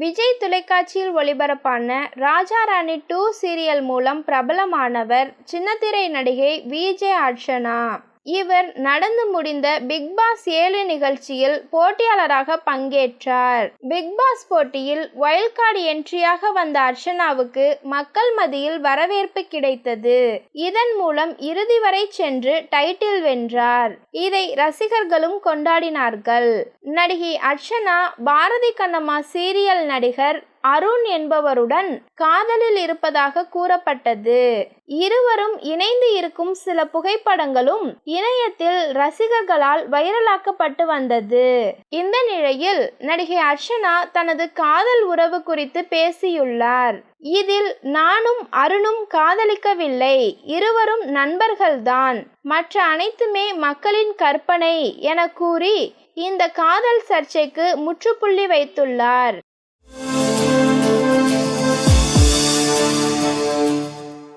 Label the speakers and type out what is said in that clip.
Speaker 1: விஜய் தொலைக்காட்சியில் ஒளிபரப்பான Raja Rani two serial மூலம் பிரபலமானவர் சின்னத்திரை நடிகை விஜே அர்ச்சனா. இவர் நடந்து முடிந்த பிக் பாஸ் ஏழு நிகழ்ச்சியில் போட்டியாளராக பங்கேற்றார். பிக் பாஸ் போட்டியில் வைல்ட் கார்டு என்ட்ரியாக வந்த அர்ச்சனாவுக்கு மக்கள் மத்தியில் வரவேற்பு கிடைத்தது. இதன் மூலம் இறுதி வரை சென்று டைட்டில் வென்றார். இதை ரசிகர்களும் கொண்டாடினார்கள். நடிகை அர்ச்சனா பாரதி கண்ணம்மா சீரியல் நடிகர் அருண் என்பவருடன் காதலில் இருப்பதாக கூறப்பட்டது. இருவரும் இணைந்து இருக்கும் சில புகைப்படங்களும் இணையத்தில் ரசிகர்களால் வைரலாக்கப்பட்டு வந்தது. இந்த நிலையில் நடிகை அர்ச்சனா தனது காதல் உறவு குறித்து பேசியுள்ளார். இதில் நானும் அருணும் காதலிக்கவில்லை. இருவரும் நண்பர்கள்தான். மற்ற அனைத்துமே மக்களின் கற்பனை என கூறி இந்த காதல் சர்ச்சைக்கு முற்றுப்புள்ளி வைத்துள்ளார்.